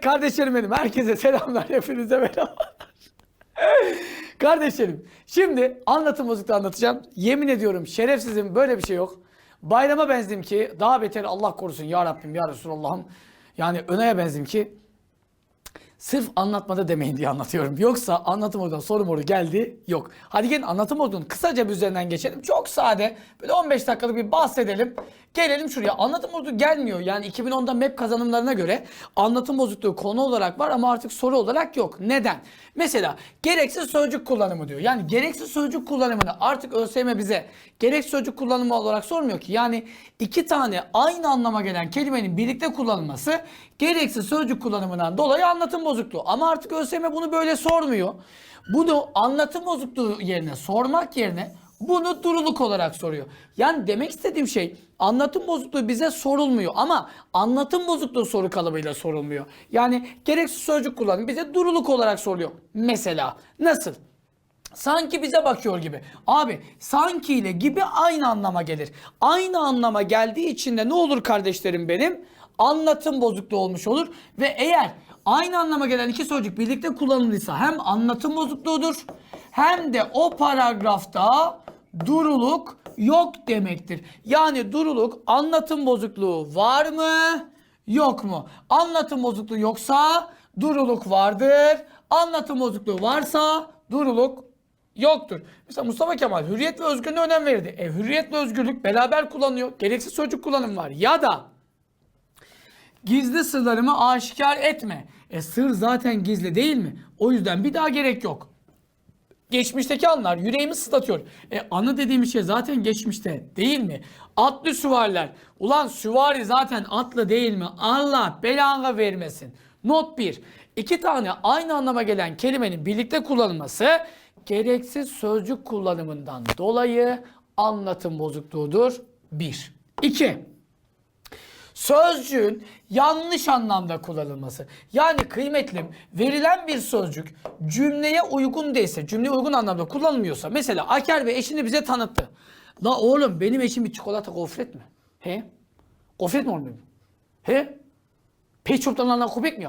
Kardeşlerim benim. Herkese selamlar. Hepinize merhabalar. Kardeşlerim şimdi anlatım bozukluğu anlatacağım. Yemin ediyorum şerefsizim böyle bir şey yok. Bayrama benzdim ki daha beter Allah korusun ya Rabbim ya Resulallah'ım. Yani Önay'a benzdim ki Sırf anlatmada demeyin diye anlatıyorum. Yoksa anlatım oradan soru moru geldi yok. Hadi gelin anlatım oradan kısaca bir üzerinden geçelim. Çok sade böyle 15 dakikalık bir bahsedelim. Gelelim şuraya. Anlatım bozukluğu gelmiyor. Yani 2010'da MEP kazanımlarına göre anlatım bozukluğu konu olarak var ama artık soru olarak yok. Neden? Mesela gereksiz sözcük kullanımı diyor. Yani gereksiz sözcük kullanımını artık ÖSYM bize gereksiz sözcük kullanımı olarak sormuyor ki. Yani iki tane aynı anlama gelen kelimenin birlikte kullanılması gereksiz sözcük kullanımından dolayı anlatım bozukluğu. Ama artık ÖSYM bunu böyle sormuyor. Bunu anlatım bozukluğu yerine sormak yerine bunu duruluk olarak soruyor. Yani demek istediğim şey anlatım bozukluğu bize sorulmuyor ama anlatım bozukluğu soru kalıbıyla sorulmuyor. Yani gereksiz sözcük kullanım bize duruluk olarak soruluyor. Mesela nasıl? Sanki bize bakıyor gibi. Abi sanki ile gibi aynı anlama gelir. Aynı anlama geldiği için de ne olur kardeşlerim benim? Anlatım bozukluğu olmuş olur. Ve eğer aynı anlama gelen iki sözcük birlikte kullanılırsa hem anlatım bozukluğudur hem de o paragrafta duruluk yok demektir. Yani duruluk anlatım bozukluğu var mı? Yok mu? Anlatım bozukluğu yoksa duruluk vardır. Anlatım bozukluğu varsa duruluk yoktur. Mesela Mustafa Kemal hürriyet ve özgürlüğe önem verirdi. E hürriyet ve özgürlük beraber kullanıyor. Gereksiz sözcük kullanım var. Ya da gizli sırlarımı aşikar etme. E sır zaten gizli değil mi? O yüzden bir daha gerek yok. Geçmişteki anlar yüreğimi ıslatıyor. E anı dediğimiz şey zaten geçmişte değil mi? Atlı süvariler. Ulan süvari zaten atlı değil mi? Allah belanı vermesin. Not 1. İki tane aynı anlama gelen kelimenin birlikte kullanılması gereksiz sözcük kullanımından dolayı anlatım bozukluğudur. 1. 2. Sözcüğün yanlış anlamda kullanılması. Yani kıymetlim verilen bir sözcük cümleye uygun değilse, cümleye uygun anlamda kullanılmıyorsa mesela Aker Bey eşini bize tanıttı. La oğlum benim eşim bir çikolata gofret mi? He? Gofret mi olmuyor? He? Pet shop'tan köpek mi?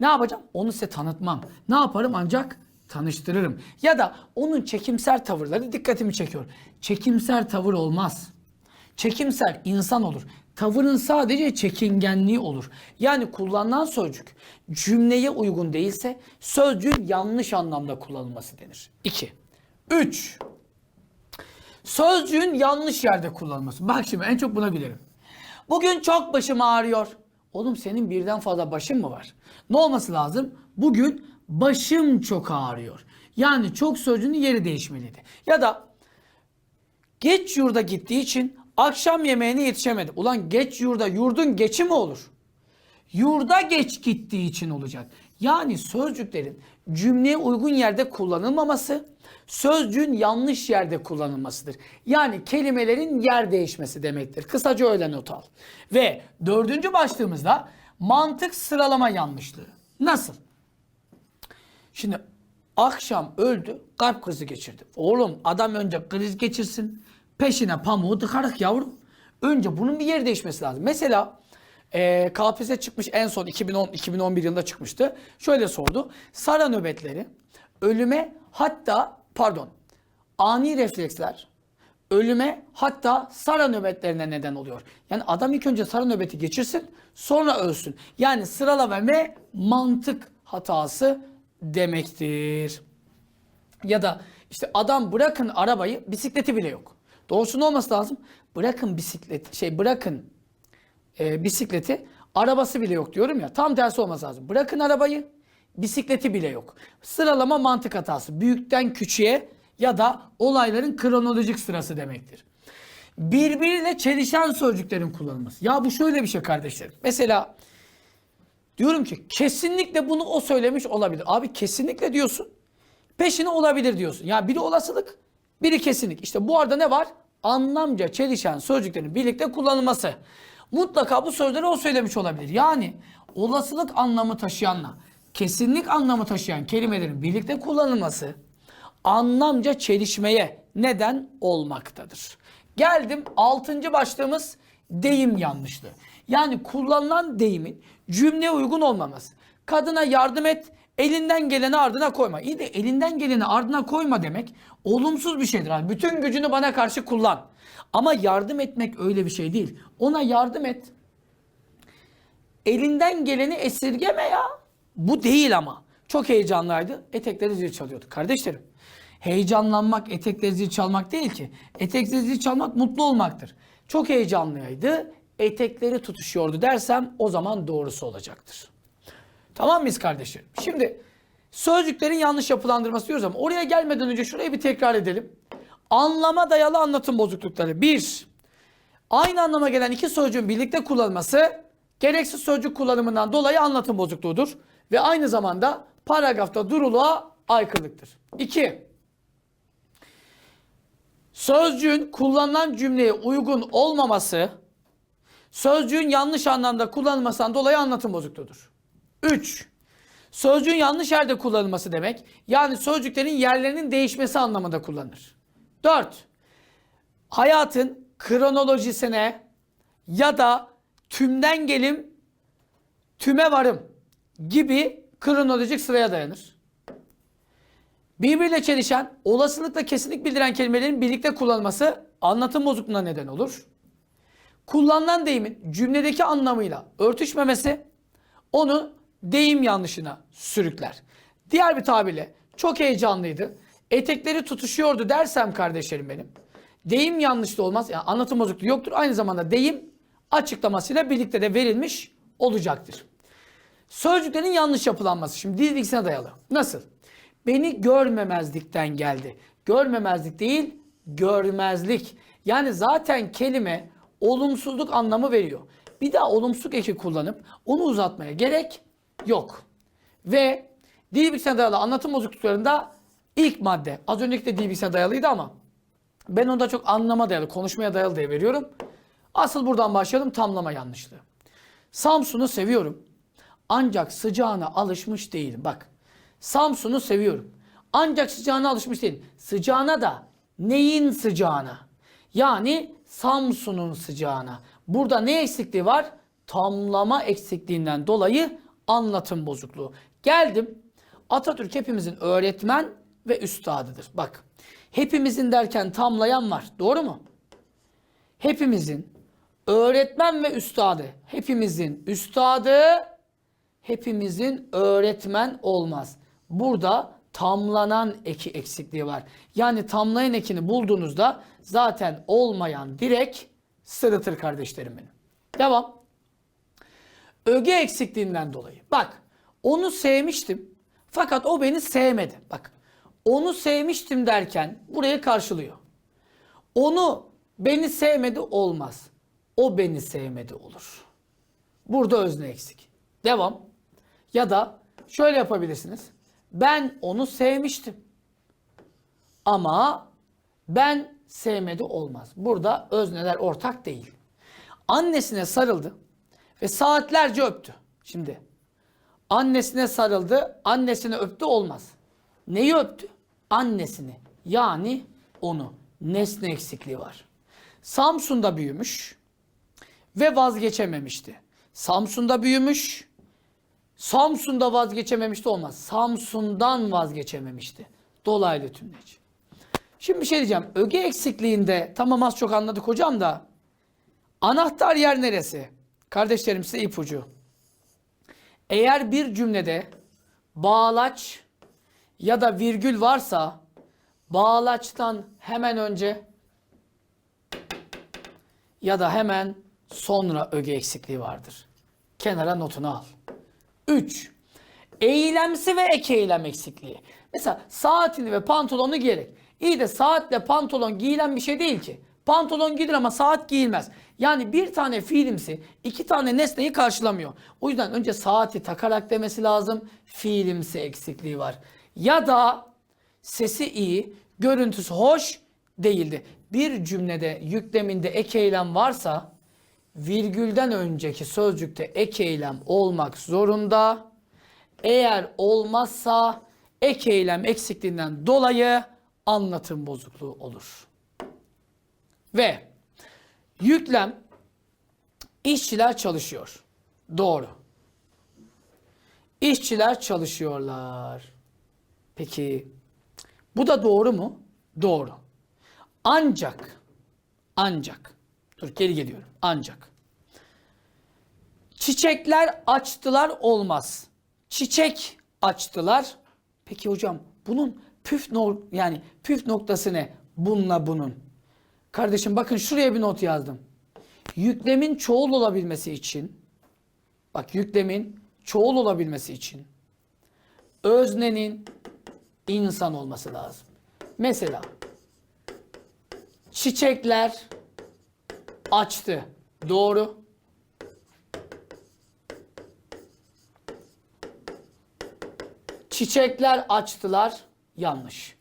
Ne yapacağım? Onu size tanıtmam. Ne yaparım ancak tanıştırırım. Ya da onun çekimser tavırları dikkatimi çekiyor. Çekimser tavır olmaz. Çekimser insan olur. Tavırın sadece çekingenliği olur. Yani kullanılan sözcük cümleye uygun değilse sözcüğün yanlış anlamda kullanılması denir. 2. 3. Sözcüğün yanlış yerde kullanılması. Bak şimdi en çok buna gülerim. Bugün çok başım ağrıyor. Oğlum senin birden fazla başın mı var? Ne olması lazım? Bugün başım çok ağrıyor. Yani çok sözcüğünün yeri değişmeliydi. Ya da geç yurda gittiği için akşam yemeğine yetişemedi. Ulan geç yurda yurdun geçi mi olur? Yurda geç gittiği için olacak. Yani sözcüklerin cümleye uygun yerde kullanılmaması, sözcüğün yanlış yerde kullanılmasıdır. Yani kelimelerin yer değişmesi demektir. Kısaca öyle not al. Ve dördüncü başlığımızda mantık sıralama yanlışlığı. Nasıl? Şimdi akşam öldü, kalp krizi geçirdi. Oğlum adam önce kriz geçirsin, peşine pamuğu tıkarık yavrum. Önce bunun bir yer değişmesi lazım. Mesela e, KPSS çıkmış en son 2010-2011 yılında çıkmıştı. Şöyle sordu. Sara nöbetleri ölüme hatta pardon ani refleksler ölüme hatta sara nöbetlerine neden oluyor. Yani adam ilk önce sara nöbeti geçirsin sonra ölsün. Yani sıralama ve mantık hatası demektir. Ya da işte adam bırakın arabayı bisikleti bile yok. Doğrusu ne olması lazım? Bırakın bisiklet şey bırakın e, bisikleti arabası bile yok diyorum ya. Tam tersi olması lazım. Bırakın arabayı bisikleti bile yok. Sıralama mantık hatası. Büyükten küçüğe ya da olayların kronolojik sırası demektir. Birbiriyle çelişen sözcüklerin kullanılması. Ya bu şöyle bir şey kardeşlerim. Mesela diyorum ki kesinlikle bunu o söylemiş olabilir. Abi kesinlikle diyorsun. Peşine olabilir diyorsun. Ya biri olasılık, biri kesinlik. İşte bu arada ne var? Anlamca çelişen sözcüklerin birlikte kullanılması. Mutlaka bu sözleri o söylemiş olabilir. Yani olasılık anlamı taşıyanla kesinlik anlamı taşıyan kelimelerin birlikte kullanılması anlamca çelişmeye neden olmaktadır. Geldim 6. başlığımız deyim yanlışlığı. Yani kullanılan deyimin cümleye uygun olmaması. kadına yardım et, elinden geleni ardına koyma. İyi de elinden geleni ardına koyma demek olumsuz bir şeydir. Yani bütün gücünü bana karşı kullan. Ama yardım etmek öyle bir şey değil. Ona yardım et. Elinden geleni esirgeme ya. Bu değil ama. Çok heyecanlıydı. Etekleri zil çalıyordu. Kardeşlerim, heyecanlanmak etekleri zil çalmak değil ki. Etekleri zil çalmak mutlu olmaktır. Çok heyecanlıydı. Etekleri tutuşuyordu dersem o zaman doğrusu olacaktır. Tamam mıyız kardeşlerim? Şimdi sözcüklerin yanlış yapılandırması diyoruz ama oraya gelmeden önce şurayı bir tekrar edelim. Anlama dayalı anlatım bozuklukları. Bir, aynı anlama gelen iki sözcüğün birlikte kullanılması gereksiz sözcük kullanımından dolayı anlatım bozukluğudur. Ve aynı zamanda paragrafta duruluğa aykırılıktır. 2. Sözcüğün kullanılan cümleye uygun olmaması sözcüğün yanlış anlamda kullanılmasından dolayı anlatım bozukluğudur. 3. Sözcüğün yanlış yerde kullanılması demek yani sözcüklerin yerlerinin değişmesi anlamında kullanılır. 4. Hayatın kronolojisine ya da tümden gelim tüme varım gibi kronolojik sıraya dayanır. Birbiriyle çelişen, olasılıkla kesinlik bildiren kelimelerin birlikte kullanılması anlatım bozukluğuna neden olur. Kullanılan deyimin cümledeki anlamıyla örtüşmemesi onu deyim yanlışına sürükler. Diğer bir tabirle çok heyecanlıydı. Etekleri tutuşuyordu dersem kardeşlerim benim. Deyim yanlış da olmaz. Yani anlatım bozukluğu yoktur. Aynı zamanda deyim açıklamasıyla birlikte de verilmiş olacaktır. Sözcüklerin yanlış yapılanması. Şimdi dil bilgisine dayalı. Nasıl? Beni görmemezlikten geldi. Görmemezlik değil, görmezlik. Yani zaten kelime olumsuzluk anlamı veriyor. Bir daha olumsuzluk eki kullanıp onu uzatmaya gerek yok. Ve dil bilgisine dayalı anlatım bozukluklarında ilk madde. Az önceki de dil bilgisine dayalıydı ama ben onda çok anlama dayalı, konuşmaya dayalı diye veriyorum. Asıl buradan başlayalım tamlama yanlışlığı. Samsun'u seviyorum. Ancak sıcağına alışmış değilim. Bak. Samsun'u seviyorum. Ancak sıcağına alışmış değilim. Sıcağına da neyin sıcağına? Yani Samsun'un sıcağına. Burada ne eksikliği var? Tamlama eksikliğinden dolayı anlatım bozukluğu. Geldim. Atatürk hepimizin öğretmen ve üstadıdır. Bak. Hepimizin derken tamlayan var. Doğru mu? Hepimizin öğretmen ve üstadı. Hepimizin üstadı, hepimizin öğretmen olmaz. Burada tamlanan eki eksikliği var. Yani tamlayan ekini bulduğunuzda zaten olmayan direkt sırıtır kardeşlerim benim. Devam. Öge eksikliğinden dolayı. Bak onu sevmiştim fakat o beni sevmedi. Bak onu sevmiştim derken burayı karşılıyor. Onu beni sevmedi olmaz. O beni sevmedi olur. Burada özne eksik. Devam. Ya da şöyle yapabilirsiniz. Ben onu sevmiştim. Ama ben sevmedi olmaz. Burada özneler ortak değil. Annesine sarıldı ve saatlerce öptü. Şimdi annesine sarıldı, annesini öptü olmaz. Neyi öptü? Annesini. Yani onu. Nesne eksikliği var. Samsun'da büyümüş ve vazgeçememişti. Samsun'da büyümüş, Samsun'da vazgeçememişti olmaz. Samsun'dan vazgeçememişti. Dolaylı tümleç. Şimdi bir şey diyeceğim. Öge eksikliğinde tamam az çok anladık hocam da anahtar yer neresi? Kardeşlerim size ipucu. Eğer bir cümlede bağlaç ya da virgül varsa bağlaçtan hemen önce ya da hemen sonra öge eksikliği vardır. Kenara notunu al. 3. Eylemsi ve ek eylem eksikliği. Mesela saatini ve pantolonu giyerek. İyi de saatle pantolon giyilen bir şey değil ki. Pantolon giyilir ama saat giyilmez. Yani bir tane fiilimsi iki tane nesneyi karşılamıyor. O yüzden önce saati takarak demesi lazım. Fiilimsi eksikliği var. Ya da sesi iyi, görüntüsü hoş değildi. Bir cümlede yükleminde ek eylem varsa virgülden önceki sözcükte ek eylem olmak zorunda. Eğer olmazsa ek eylem eksikliğinden dolayı anlatım bozukluğu olur. Ve yüklem işçiler çalışıyor. Doğru. İşçiler çalışıyorlar. Peki bu da doğru mu? Doğru. Ancak ancak dur geri geliyorum. Ancak çiçekler açtılar olmaz. Çiçek açtılar. Peki hocam bunun püf no yani püf noktası ne? Bununla bunun. Kardeşim bakın şuraya bir not yazdım. Yüklemin çoğul olabilmesi için bak yüklemin çoğul olabilmesi için öznenin insan olması lazım. Mesela çiçekler açtı. Doğru. Çiçekler açtılar. Yanlış.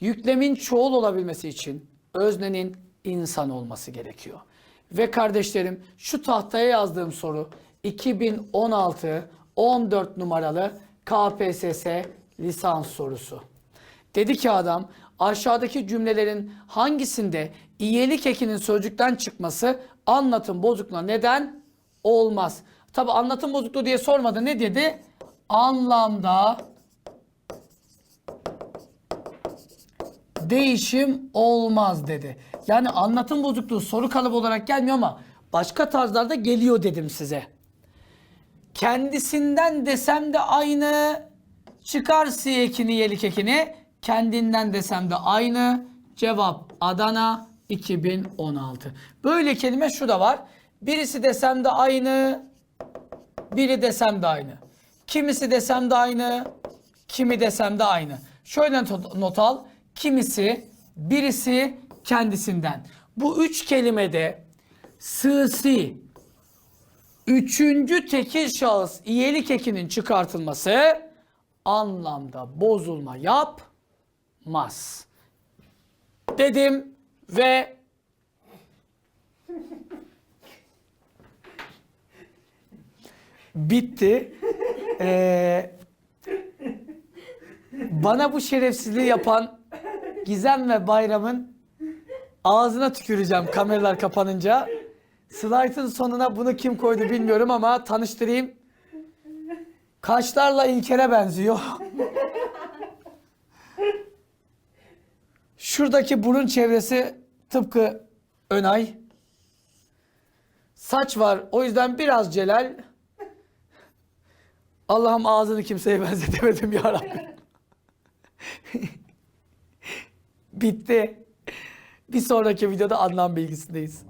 Yüklemin çoğul olabilmesi için öznenin insan olması gerekiyor. Ve kardeşlerim şu tahtaya yazdığım soru 2016 14 numaralı KPSS lisans sorusu. Dedi ki adam aşağıdaki cümlelerin hangisinde iyilik ekinin sözcükten çıkması anlatım bozukluğuna neden olmaz? Tabi anlatım bozukluğu diye sormadı. Ne dedi? Anlamda değişim olmaz dedi. Yani anlatım bozukluğu soru kalıbı olarak gelmiyor ama başka tarzlarda geliyor dedim size. Kendisinden desem de aynı çıkar si ekini yelik ekini kendinden desem de aynı cevap Adana 2016. Böyle kelime şu da var. Birisi desem de aynı biri desem de aynı. Kimisi desem de aynı, kimi desem de aynı. Şöyle not- al. Kimisi, birisi kendisinden. Bu üç kelimede sığsi, üçüncü tekil şahıs iyelik ekinin çıkartılması anlamda bozulma yapmaz. Dedim ve bitti. Ee, bana bu şerefsizliği yapan Gizem ve Bayram'ın ağzına tüküreceğim kameralar kapanınca. Slaytın sonuna bunu kim koydu bilmiyorum ama tanıştırayım. Kaşlarla İlker'e benziyor. Şuradaki burun çevresi tıpkı Önay. Saç var o yüzden biraz Celal. Allah'ım ağzını kimseye benzetemedim ya Rabbi. Bitti. Bir sonraki videoda anlam bilgisindeyiz.